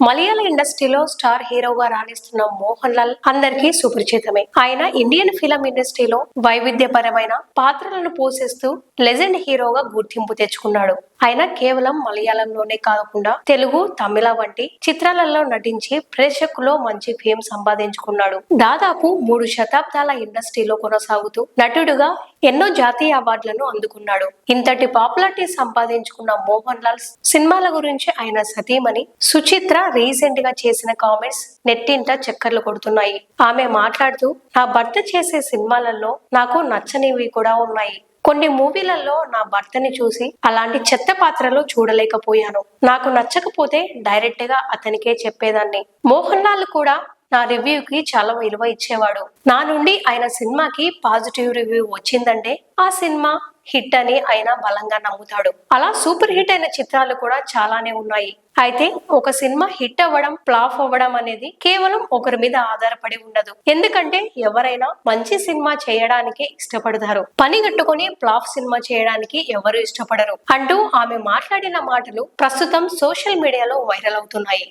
మలయాళ ఇండస్ట్రీలో స్టార్ హీరోగా రాణిస్తున్న మోహన్ లాల్ అందరికీ సుపరిచితమే. ఆయన ఇండియన్ ఫిలం ఇండస్ట్రీలో వైవిధ్యపరమైన పాత్రలను పోషిస్తూ లెజెండ్ హీరోగా గుర్తింపు తెచ్చుకున్నాడు. ఆయన కేవలం మలయాళంలోనే కాకుండా తెలుగు తమిళ వంటి చిత్రాలలో నటించి ప్రేక్షకుల్లో మంచి ఫేమ్ సంపాదించుకున్నాడు. దాదాపు మూడు శతాబ్దాల ఇండస్ట్రీలో కొనసాగుతూ నటుడుగా ఎన్నో జాతీయ అవార్డులను అందుకున్నాడు. ఇంతటి పాపులారిటీ సంపాదించుకున్న మోహన్ లాల్ సినిమాల గురించి ఆయన సతీమణి సుచిత్ర రీసెంట్గా చేసిన కామెంట్స్ నెట్టింట చక్కర్లు కొడుతున్నాయి. ఆమె మాట్లాడుతూ నా భర్త చేసే సినిమాలలో నాకు నచ్చనివి కూడా ఉన్నాయి. కొన్ని మూవీలలో నా భర్తని చూసి అలాంటి చెత్త పాత్రలు చూడలేకపోయాను. నాకు నచ్చకపోతే డైరెక్ట్గా అతనికే చెప్పేదాన్ని. మోహన్ లాల్ కూడా నా రివ్యూకి చాలా విలువ ఇచ్చేవాడు. నా నుండి ఆయన సినిమాకి పాజిటివ్ రివ్యూ వచ్చిందంటే ఆ సినిమా హిట్ అని ఆయన బలంగా నమ్ముతాడు. అలా సూపర్ హిట్ అయిన చిత్రాలు కూడా చాలానే ఉన్నాయి. అయితే ఒక సినిమా హిట్ అవ్వడం ఫ్లాప్ అవ్వడం అనేది కేవలం ఒకరి మీద ఆధారపడి ఉండదు. ఎందుకంటే ఎవరైనా మంచి సినిమా చేయడానికి ఇష్టపడతారు. పని కట్టుకొని ఫ్లాప్ సినిమా చేయడానికి ఎవరు ఇష్టపడరు. అంటూ ఆమె మాట్లాడిన మాటలు ప్రస్తుతం సోషల్ మీడియాలో వైరల్ అవుతున్నాయి.